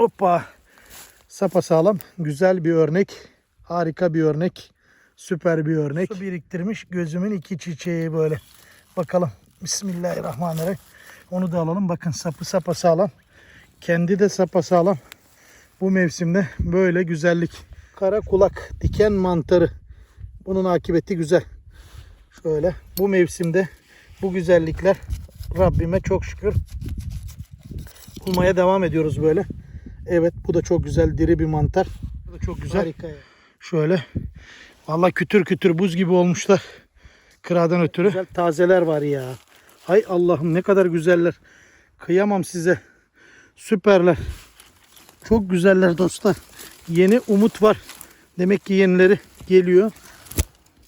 Hoppa. Sapa sağlam. Güzel bir örnek. Harika bir örnek. Süper bir örnek. Su biriktirmiş gözümün iki çiçeği böyle. Bakalım. Bismillahirrahmanirrahim. Onu da alalım. Bakın sapı sapa sağlam. Kendi de sapa sağlam. Bu mevsimde böyle güzellik. Kara kulak, diken mantarı. Bunun akıbeti güzel. Şöyle bu mevsimde bu güzellikler Rabbime çok şükür bulmaya devam ediyoruz böyle. Evet bu da çok güzel diri bir mantar. Bu da çok güzel. Harika ya. Şöyle. Vallahi kütür kütür buz gibi olmuşlar. Kıradan ötürü. Güzel tazeler var ya. Hay Allah'ım ne kadar güzeller. Kıyamam size. Süperler. Çok güzeller dostlar. Yeni umut var. Demek ki yenileri geliyor.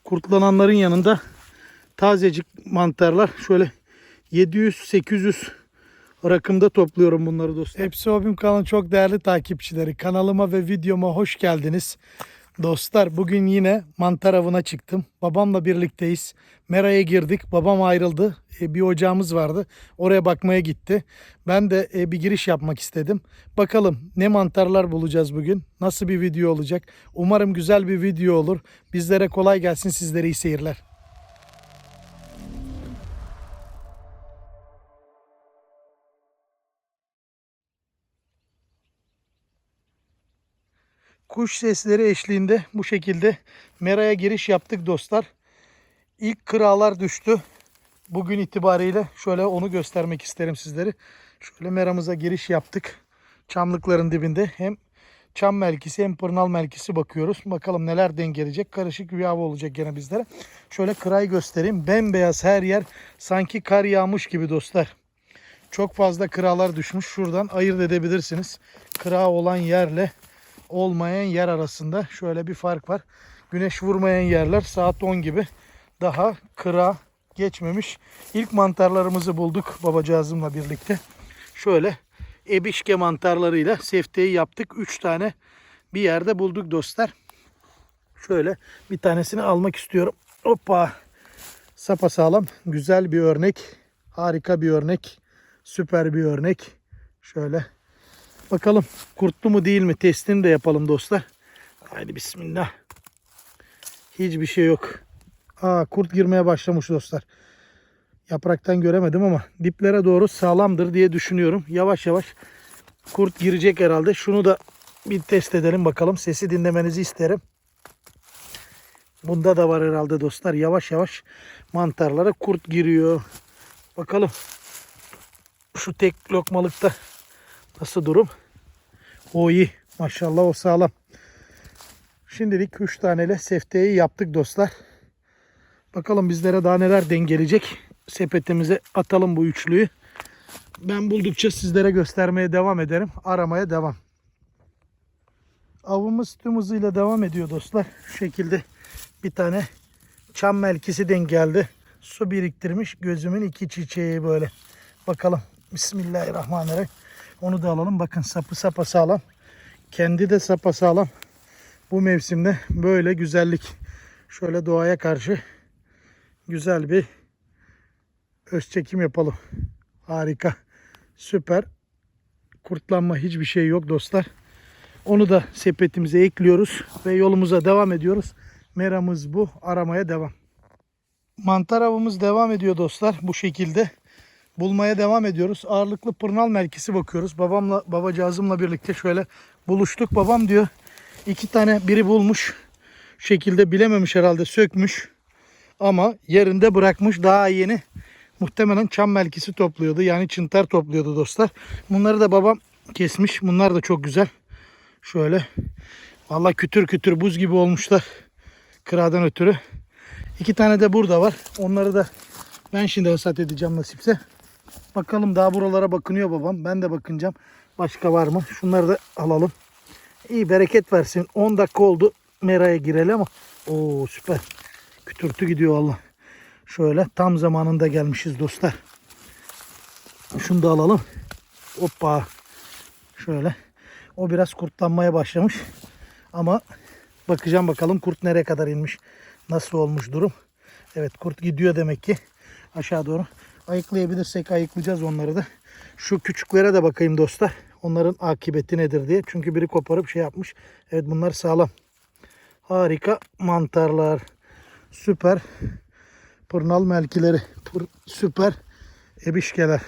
Kurtlananların yanında tazecik mantarlar. Şöyle 700-800 rakımda topluyorum bunları dostlar. Hepsi Hobim kanalının çok değerli takipçileri. Kanalıma ve videoma hoş geldiniz. Dostlar bugün yine mantar avına çıktım. Babamla birlikteyiz. Mera'ya girdik. Babam ayrıldı. E, bir ocağımız vardı. Oraya bakmaya gitti. Ben de e, bir giriş yapmak istedim. Bakalım ne mantarlar bulacağız bugün. Nasıl bir video olacak. Umarım güzel bir video olur. Bizlere kolay gelsin. Sizlere iyi seyirler. Kuş sesleri eşliğinde bu şekilde meraya giriş yaptık dostlar. İlk kıralar düştü. Bugün itibariyle şöyle onu göstermek isterim sizlere. Şöyle meramıza giriş yaptık. Çamlıkların dibinde hem çam melkisi hem pırnal melkisi bakıyoruz. Bakalım neler denk gelecek. Karışık bir hava olacak gene bizlere. Şöyle kırayı göstereyim. Bembeyaz her yer sanki kar yağmış gibi dostlar. Çok fazla kıralar düşmüş. Şuradan ayırt edebilirsiniz. Kıra olan yerle olmayan yer arasında şöyle bir fark var. Güneş vurmayan yerler saat 10 gibi daha kıra geçmemiş. İlk mantarlarımızı bulduk babacağızımla birlikte. Şöyle ebişke mantarlarıyla sefteyi yaptık. 3 tane bir yerde bulduk dostlar. Şöyle bir tanesini almak istiyorum. Hoppa. Sapa sağlam. Güzel bir örnek. Harika bir örnek. Süper bir örnek. Şöyle Bakalım kurtlu mu değil mi testini de yapalım dostlar. Haydi bismillah. Hiçbir şey yok. Aa kurt girmeye başlamış dostlar. Yapraktan göremedim ama diplere doğru sağlamdır diye düşünüyorum. Yavaş yavaş kurt girecek herhalde. Şunu da bir test edelim bakalım. Sesi dinlemenizi isterim. Bunda da var herhalde dostlar. Yavaş yavaş mantarlara kurt giriyor. Bakalım. Şu tek lokmalıkta nasıl durum? O iyi. Maşallah o sağlam. Şimdilik 3 taneyle sefteyi yaptık dostlar. Bakalım bizlere daha neler dengelecek. Sepetimize atalım bu üçlüyü. Ben buldukça sizlere göstermeye devam ederim. Aramaya devam. Avımız tüm hızıyla devam ediyor dostlar. Şu şekilde bir tane çam melkisi denk geldi. Su biriktirmiş gözümün iki çiçeği böyle. Bakalım. Bismillahirrahmanirrahim. Onu da alalım. Bakın sapı sapa sağlam. Kendi de sapa sağlam. Bu mevsimde böyle güzellik. Şöyle doğaya karşı güzel bir öz çekim yapalım. Harika. Süper. Kurtlanma hiçbir şey yok dostlar. Onu da sepetimize ekliyoruz ve yolumuza devam ediyoruz. Meramız bu. Aramaya devam. Mantar avımız devam ediyor dostlar. Bu şekilde bulmaya devam ediyoruz. Ağırlıklı pırnal merkisi bakıyoruz. Babamla babacağızımla birlikte şöyle buluştuk. Babam diyor iki tane biri bulmuş. Şekilde bilememiş herhalde sökmüş. Ama yerinde bırakmış daha yeni. Muhtemelen çam melkisi topluyordu. Yani çıntar topluyordu dostlar. Bunları da babam kesmiş. Bunlar da çok güzel. Şöyle. Vallahi kütür kütür buz gibi olmuşlar. Kıradan ötürü. İki tane de burada var. Onları da ben şimdi hasat edeceğim nasipse. Bakalım daha buralara bakınıyor babam. Ben de bakınacağım. Başka var mı? Şunları da alalım. İyi bereket versin. 10 dakika oldu meraya girelim ama. Oo süper. Kütürtü gidiyor Allah. Şöyle tam zamanında gelmişiz dostlar. Şunu da alalım. Hoppa. Şöyle. O biraz kurtlanmaya başlamış. Ama bakacağım bakalım kurt nereye kadar inmiş. Nasıl olmuş durum. Evet kurt gidiyor demek ki aşağı doğru. Ayıklayabilirsek ayıklayacağız onları da. Şu küçüklere de bakayım dostlar. Onların akıbeti nedir diye. Çünkü biri koparıp şey yapmış. Evet bunlar sağlam. Harika mantarlar. Süper. Pırnal melkileri. pır- süper. Ebişkeler.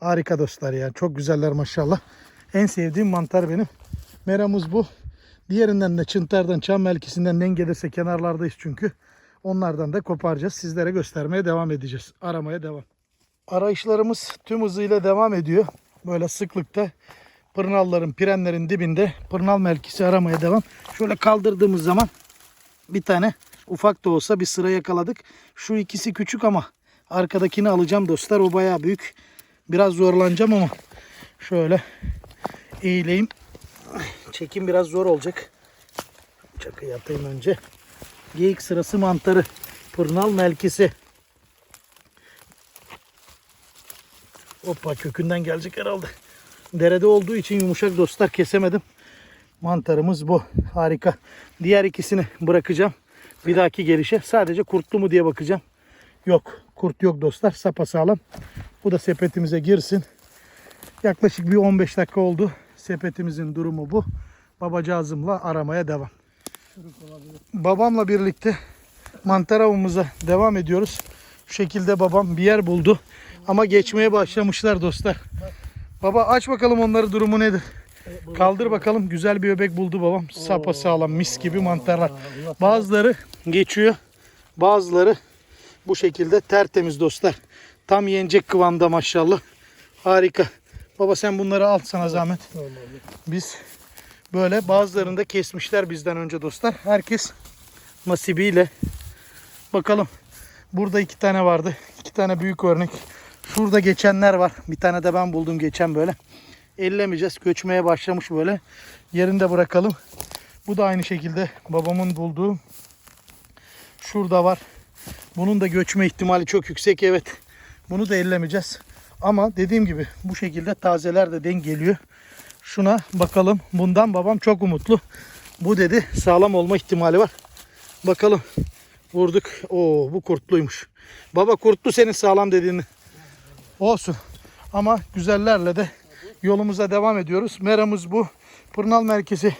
Harika dostlar ya. Çok güzeller maşallah. En sevdiğim mantar benim. Meramız bu. Diğerinden de çıntardan, çam melkisinden ne gelirse kenarlardayız çünkü. Onlardan da koparacağız. Sizlere göstermeye devam edeceğiz. Aramaya devam. Arayışlarımız tüm hızıyla devam ediyor. Böyle sıklıkta pırnalların, pirenlerin dibinde pırnal melkisi aramaya devam. Şöyle kaldırdığımız zaman bir tane ufak da olsa bir sıra yakaladık. Şu ikisi küçük ama arkadakini alacağım dostlar. O bayağı büyük. Biraz zorlanacağım ama şöyle eğileyim. Çekim biraz zor olacak. Çakı yatayım önce. Geyik sırası mantarı. Pırnal melkisi. Hoppa kökünden gelecek herhalde. Derede olduğu için yumuşak dostlar kesemedim. Mantarımız bu. Harika. Diğer ikisini bırakacağım. Bir dahaki gelişe sadece kurtlu mu diye bakacağım. Yok. Kurt yok dostlar. Sapasağlam. Bu da sepetimize girsin. Yaklaşık bir 15 dakika oldu. Sepetimizin durumu bu. Babacağızımla aramaya devam. Babamla birlikte mantar avımıza devam ediyoruz. Şu şekilde babam bir yer buldu. Ama geçmeye başlamışlar dostlar. Baba aç bakalım onları durumu nedir? Kaldır bakalım. Güzel bir öbek buldu babam. Sapa sağlam mis gibi mantarlar. Bazıları geçiyor. Bazıları bu şekilde tertemiz dostlar. Tam yenecek kıvamda maşallah. Harika. Baba sen bunları al sana zahmet. Biz böyle bazılarını da kesmişler bizden önce dostlar. Herkes nasibiyle. Bakalım. Burada iki tane vardı. İki tane büyük örnek. Şurada geçenler var. Bir tane de ben buldum geçen böyle. Ellemeyeceğiz. Göçmeye başlamış böyle. Yerinde bırakalım. Bu da aynı şekilde babamın bulduğu. Şurada var. Bunun da göçme ihtimali çok yüksek. Evet. Bunu da ellemeyeceğiz. Ama dediğim gibi bu şekilde tazeler de denk geliyor. Şuna bakalım. Bundan babam çok umutlu. Bu dedi sağlam olma ihtimali var. Bakalım. Vurduk. Oo bu kurtluymuş. Baba kurtlu senin sağlam dediğini. Olsun. Ama güzellerle de yolumuza devam ediyoruz. Meramız bu. Pırnal merkezi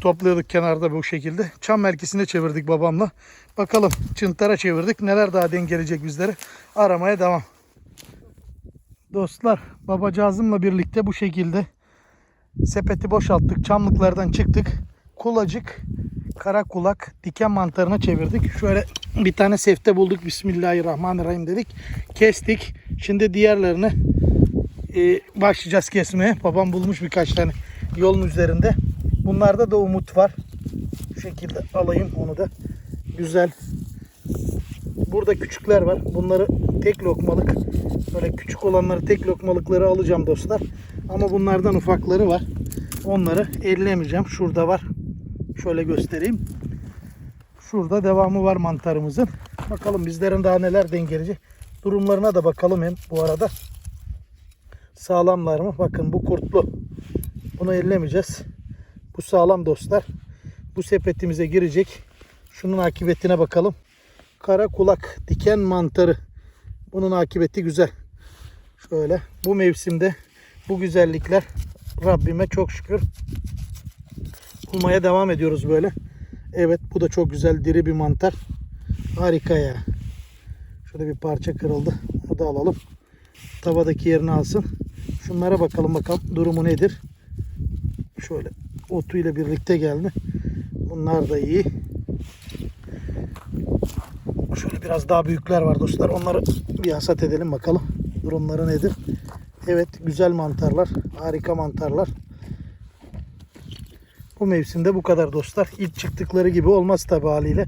topluyorduk kenarda bu şekilde. Çam merkezine çevirdik babamla. Bakalım çıntara çevirdik. Neler daha denk gelecek bizlere. Aramaya devam. Dostlar babacağızımla birlikte bu şekilde sepeti boşalttık. Çamlıklardan çıktık. Kulacık, kara kulak, diken mantarına çevirdik. Şöyle bir tane sefte bulduk. Bismillahirrahmanirrahim dedik. Kestik. Şimdi diğerlerini e, başlayacağız kesmeye. Babam bulmuş birkaç tane yolun üzerinde. Bunlarda da umut var. Şu şekilde alayım onu da. Güzel. Burada küçükler var. Bunları tek lokmalık böyle küçük olanları tek lokmalıkları alacağım dostlar. Ama bunlardan ufakları var. Onları ellemeyeceğim. Şurada var. Şöyle göstereyim. Şurada devamı var mantarımızın. Bakalım bizlerin daha neler denk gelecek. Durumlarına da bakalım hem bu arada. Sağlamlar mı? Bakın bu kurtlu. Bunu ellemeyeceğiz. Bu sağlam dostlar. Bu sepetimize girecek. Şunun akıbetine bakalım. Kara kulak, diken mantarı. Bunun akıbeti güzel. Şöyle bu mevsimde bu güzellikler Rabbime çok şükür bulmaya devam ediyoruz böyle. Evet bu da çok güzel diri bir mantar. Harika ya. Şurada bir parça kırıldı. Onu da alalım. Tavadaki yerini alsın. Şunlara bakalım bakalım durumu nedir. Şöyle otuyla birlikte geldi. Bunlar da iyi. Şöyle biraz daha büyükler var dostlar. Onları bir hasat edelim bakalım. Durumları nedir? Evet güzel mantarlar. Harika mantarlar. Bu mevsimde bu kadar dostlar. İlk çıktıkları gibi olmaz tabi haliyle.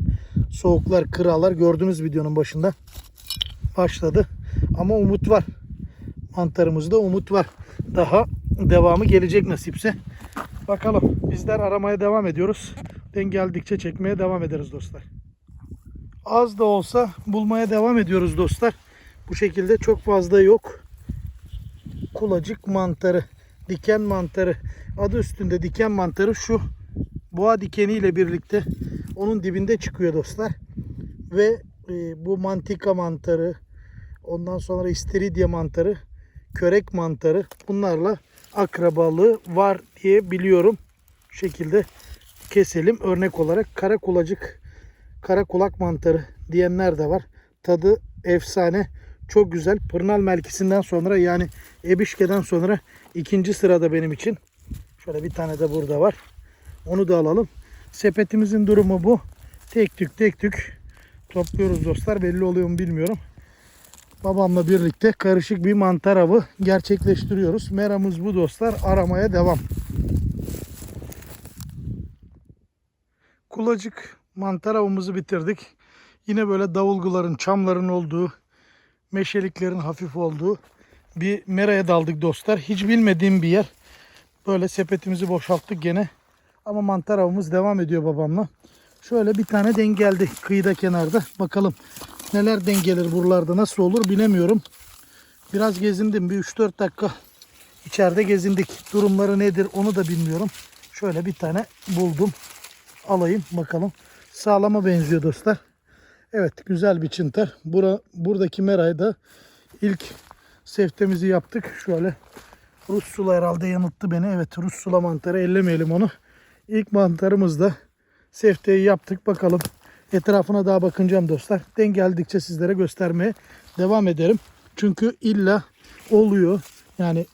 Soğuklar, kıralar gördüğünüz videonun başında başladı. Ama umut var. Mantarımızda umut var. Daha devamı gelecek nasipse. Bakalım. Bizler aramaya devam ediyoruz. Den geldikçe çekmeye devam ederiz dostlar. Az da olsa bulmaya devam ediyoruz dostlar. Bu şekilde çok fazla yok. Kulacık mantarı, diken mantarı. Adı üstünde diken mantarı şu boğa dikeniyle birlikte onun dibinde çıkıyor dostlar. Ve e, bu mantika mantarı, ondan sonra istiridye mantarı, körek mantarı bunlarla akrabalığı var diye biliyorum. Şu şekilde keselim. Örnek olarak kara kulacık, kara kulak mantarı diyenler de var. Tadı efsane. Çok güzel. Pırnal melkisinden sonra yani ebişkeden sonra ikinci sırada benim için. Şöyle bir tane de burada var. Onu da alalım. Sepetimizin durumu bu. Tek tük tek tük topluyoruz dostlar. Belli oluyor mu bilmiyorum. Babamla birlikte karışık bir mantar avı gerçekleştiriyoruz. Meramız bu dostlar. Aramaya devam. Kulacık mantar avımızı bitirdik. Yine böyle davulguların, çamların olduğu, meşeliklerin hafif olduğu bir meraya daldık dostlar. Hiç bilmediğim bir yer. Böyle sepetimizi boşalttık gene. Ama mantar avımız devam ediyor babamla. Şöyle bir tane denk geldi kıyıda kenarda. Bakalım neler denk gelir buralarda nasıl olur bilemiyorum. Biraz gezindim bir 3-4 dakika içeride gezindik. Durumları nedir onu da bilmiyorum. Şöyle bir tane buldum. Alayım bakalım. Sağlama benziyor dostlar. Evet güzel bir çıntar. Bura, buradaki merayda ilk seftemizi yaptık. Şöyle Rus sula herhalde yanılttı beni. Evet Rus sula mantarı ellemeyelim onu. İlk mantarımızda sefteyi yaptık. Bakalım etrafına daha bakınacağım dostlar. Denk geldikçe sizlere göstermeye devam ederim. Çünkü illa oluyor. Yani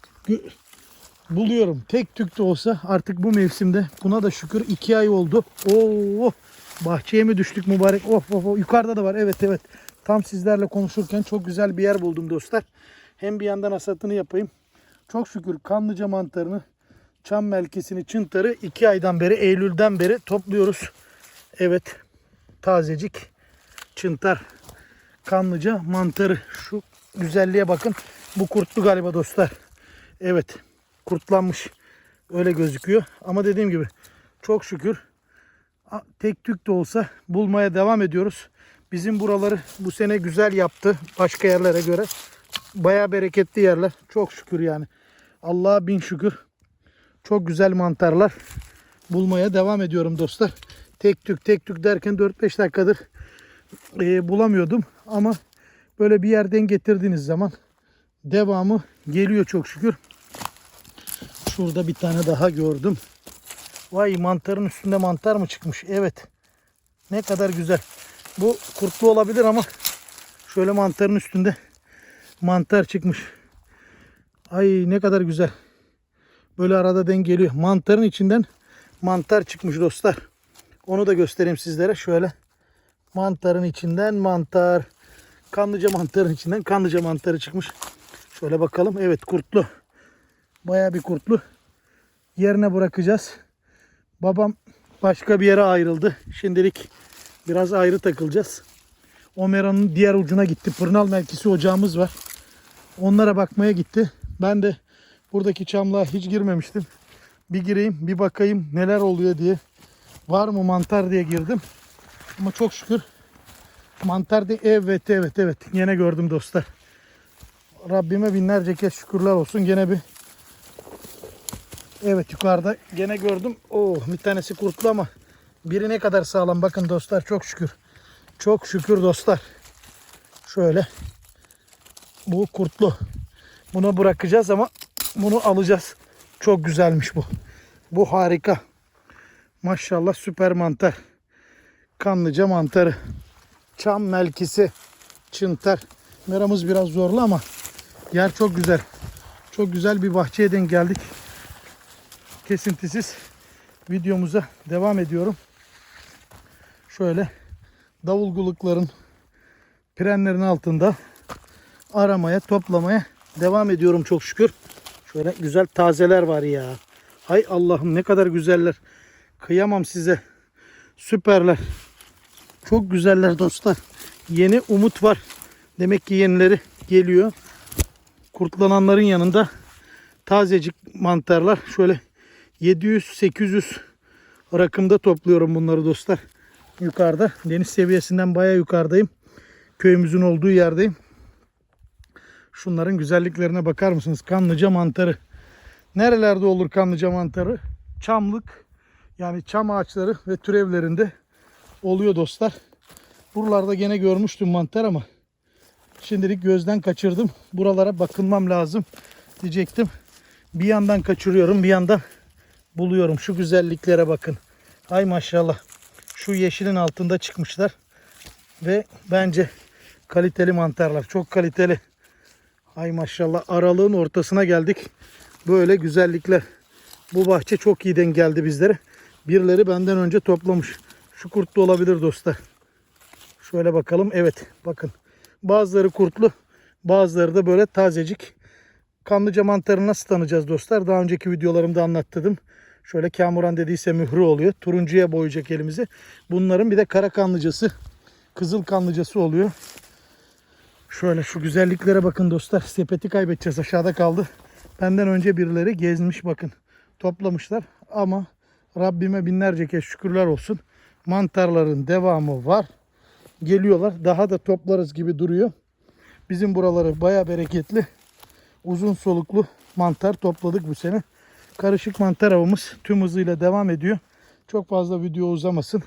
buluyorum. Tek tük de olsa artık bu mevsimde buna da şükür iki ay oldu. Oo, bahçeye mi düştük mübarek? Of of of. Yukarıda da var. Evet evet. Tam sizlerle konuşurken çok güzel bir yer buldum dostlar. Hem bir yandan hasatını yapayım. Çok şükür kanlıca mantarını, çam melkesini, çıntarı iki aydan beri, Eylül'den beri topluyoruz. Evet, tazecik çıntar, kanlıca mantarı. Şu güzelliğe bakın. Bu kurtlu galiba dostlar. Evet, kurtlanmış. Öyle gözüküyor. Ama dediğim gibi çok şükür tek tük de olsa bulmaya devam ediyoruz. Bizim buraları bu sene güzel yaptı başka yerlere göre. Baya bereketli yerler. Çok şükür yani. Allah'a bin şükür. Çok güzel mantarlar bulmaya devam ediyorum dostlar. Tek tük tek tük derken 4-5 dakikadır e, bulamıyordum. Ama böyle bir yerden getirdiğiniz zaman devamı geliyor çok şükür. Şurada bir tane daha gördüm. Vay mantarın üstünde mantar mı çıkmış? Evet. Ne kadar güzel. Bu kurtlu olabilir ama şöyle mantarın üstünde mantar çıkmış. Ay ne kadar güzel. Böyle arada denk geliyor. Mantarın içinden mantar çıkmış dostlar. Onu da göstereyim sizlere. Şöyle mantarın içinden mantar. Kanlıca mantarın içinden kanlıca mantarı çıkmış. Şöyle bakalım. Evet kurtlu. Baya bir kurtlu. Yerine bırakacağız. Babam başka bir yere ayrıldı. Şimdilik biraz ayrı takılacağız. Omera'nın diğer ucuna gitti. Pırnal melkisi ocağımız var. Onlara bakmaya gitti. Ben de buradaki çamlığa hiç girmemiştim. Bir gireyim, bir bakayım neler oluyor diye. Var mı mantar diye girdim. Ama çok şükür mantar diye evet evet evet yine gördüm dostlar. Rabbime binlerce kez şükürler olsun. Gene bir Evet yukarıda gene gördüm. Oh bir tanesi kurtlu ama biri ne kadar sağlam bakın dostlar çok şükür. Çok şükür dostlar. Şöyle bu kurtlu. Bunu bırakacağız ama bunu alacağız. Çok güzelmiş bu. Bu harika. Maşallah süper mantar. Kanlıca mantarı. Çam melkisi. Çıntar. Meramız biraz zorlu ama yer çok güzel. Çok güzel bir bahçeye denk geldik. Kesintisiz videomuza devam ediyorum. Şöyle davulgulukların frenlerin altında aramaya, toplamaya devam ediyorum çok şükür. Şöyle güzel tazeler var ya. Hay Allah'ım ne kadar güzeller. Kıyamam size. Süperler. Çok güzeller dostlar. Yeni umut var. Demek ki yenileri geliyor. Kurtlananların yanında tazecik mantarlar. Şöyle 700-800 rakımda topluyorum bunları dostlar. Yukarıda. Deniz seviyesinden baya yukarıdayım. Köyümüzün olduğu yerdeyim. Şunların güzelliklerine bakar mısınız? Kanlıca mantarı. Nerelerde olur kanlıca mantarı? Çamlık yani çam ağaçları ve türevlerinde oluyor dostlar. Buralarda gene görmüştüm mantar ama şimdilik gözden kaçırdım. Buralara bakınmam lazım diyecektim. Bir yandan kaçırıyorum bir yandan buluyorum. Şu güzelliklere bakın. Ay maşallah. Şu yeşilin altında çıkmışlar. Ve bence kaliteli mantarlar. Çok kaliteli. Ay maşallah aralığın ortasına geldik. Böyle güzellikler. Bu bahçe çok iyi denk geldi bizlere. Birileri benden önce toplamış. Şu kurtlu olabilir dostlar. Şöyle bakalım. Evet bakın. Bazıları kurtlu. Bazıları da böyle tazecik. Kanlıca mantarını nasıl tanıyacağız dostlar? Daha önceki videolarımda anlattım. Şöyle kamuran dediyse mührü oluyor. Turuncuya boyayacak elimizi. Bunların bir de kara kanlıcası, kızıl kanlıcası oluyor. Şöyle şu güzelliklere bakın dostlar. Sepeti kaybedeceğiz. Aşağıda kaldı. Benden önce birileri gezmiş bakın. Toplamışlar ama Rabbime binlerce kez şükürler olsun. Mantarların devamı var. Geliyorlar. Daha da toplarız gibi duruyor. Bizim buraları baya bereketli. Uzun soluklu mantar topladık bu sene. Karışık mantar avımız tüm hızıyla devam ediyor. Çok fazla video uzamasın.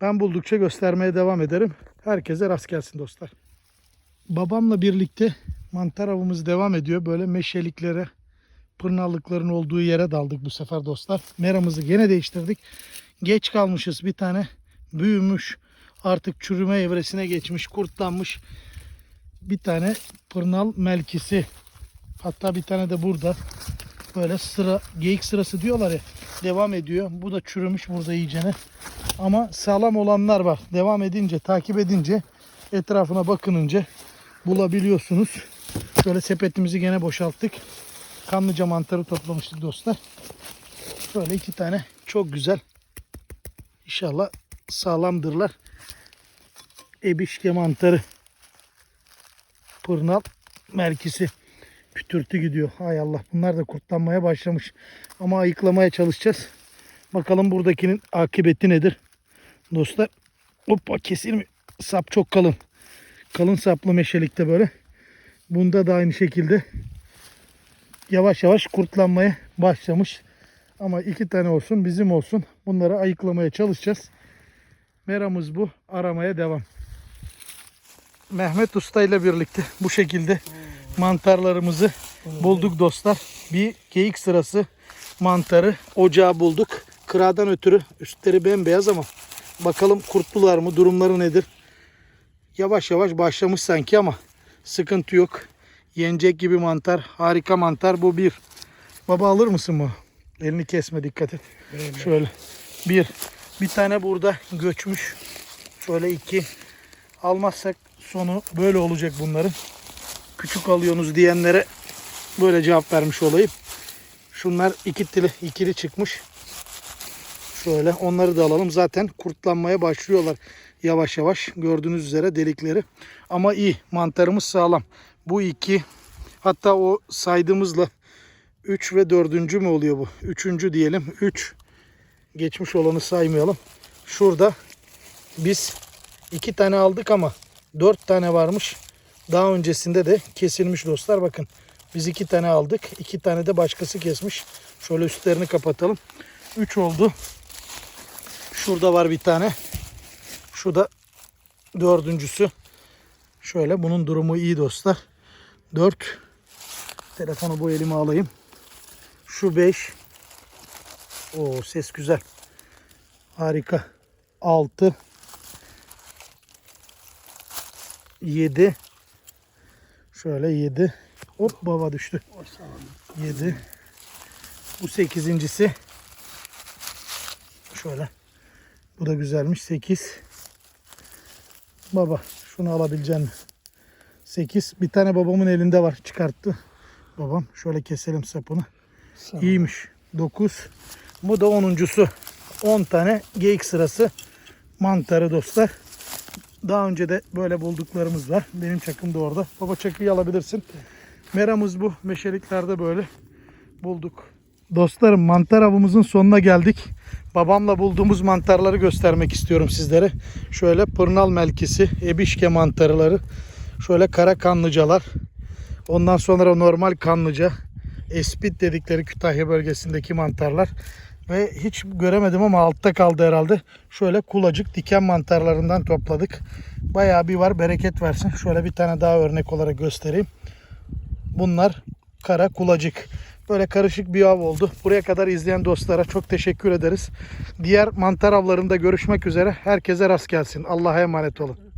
Ben buldukça göstermeye devam ederim. Herkese rast gelsin dostlar. Babamla birlikte mantar avımız devam ediyor. Böyle meşeliklere, pırnallıkların olduğu yere daldık bu sefer dostlar. Meramızı gene değiştirdik. Geç kalmışız bir tane. Büyümüş. Artık çürüme evresine geçmiş. Kurtlanmış. Bir tane pırnal melkisi. Hatta bir tane de burada. Böyle sıra, geyik sırası diyorlar ya. Devam ediyor. Bu da çürümüş burada iyicene. Ama sağlam olanlar var. Devam edince, takip edince, etrafına bakınınca bulabiliyorsunuz. Şöyle sepetimizi gene boşalttık. Kanlıca mantarı toplamıştık dostlar. Böyle iki tane çok güzel. İnşallah sağlamdırlar. Ebişke mantarı. Pırnal merkisi. Pütürtü gidiyor. Hay Allah bunlar da kurtlanmaya başlamış. Ama ayıklamaya çalışacağız. Bakalım buradakinin akıbeti nedir? Dostlar. Hoppa kesilmiyor. Sap çok kalın. Kalın saplı meşelikte böyle. Bunda da aynı şekilde yavaş yavaş kurtlanmaya başlamış. Ama iki tane olsun bizim olsun. Bunları ayıklamaya çalışacağız. Meramız bu. Aramaya devam. Mehmet Usta ile birlikte bu şekilde mantarlarımızı bulduk dostlar. Bir geyik sırası mantarı ocağı bulduk. Kıradan ötürü üstleri bembeyaz ama bakalım kurtlular mı durumları nedir? Yavaş yavaş başlamış sanki ama sıkıntı yok. Yenecek gibi mantar. Harika mantar. Bu bir. Baba alır mısın bu? Elini kesme dikkat et. Şöyle. Bir. Bir tane burada göçmüş. Şöyle iki. Almazsak sonu böyle olacak bunların. Küçük alıyorsunuz diyenlere böyle cevap vermiş olayım. Şunlar ikili, ikili çıkmış. Şöyle onları da alalım. Zaten kurtlanmaya başlıyorlar yavaş yavaş. Gördüğünüz üzere delikleri. Ama iyi. Mantarımız sağlam. Bu iki hatta o saydığımızla 3 ve 4. mü oluyor bu? 3. diyelim. 3 geçmiş olanı saymayalım. Şurada biz iki tane aldık ama 4 tane varmış. Daha öncesinde de kesilmiş dostlar. Bakın biz iki tane aldık. iki tane de başkası kesmiş. Şöyle üstlerini kapatalım. 3 oldu. Şurada var bir tane. Şu da dördüncüsü. Şöyle bunun durumu iyi dostlar. 4. Telefonu bu elime alayım. Şu 5. O ses güzel. Harika. 6 7 Şöyle 7 Hop baba düştü. 7 Bu sekizincisi. Şöyle. Bu da güzelmiş. 8 Baba şunu alabileceğim. 8 bir tane babamın elinde var. Çıkarttı. Babam şöyle keselim sapını. İyiymiş. 9 Bu da onuncusu. 10 tane geyik sırası mantarı dostlar. Daha önce de böyle bulduklarımız var. Benim çakım da orada. Baba çakıyı alabilirsin. Meramız bu. Meşeliklerde böyle bulduk. Dostlarım mantar avımızın sonuna geldik. Babamla bulduğumuz mantarları göstermek istiyorum sizlere. Şöyle pırnal melkisi, ebişke mantarları, şöyle kara kanlıcalar. Ondan sonra normal kanlıca, espit dedikleri Kütahya bölgesindeki mantarlar. Ve hiç göremedim ama altta kaldı herhalde. Şöyle kulacık diken mantarlarından topladık. Bayağı bir var bereket versin. Şöyle bir tane daha örnek olarak göstereyim. Bunlar kara kulacık. Böyle karışık bir av oldu. Buraya kadar izleyen dostlara çok teşekkür ederiz. Diğer mantar avlarında görüşmek üzere. Herkese rast gelsin. Allah'a emanet olun.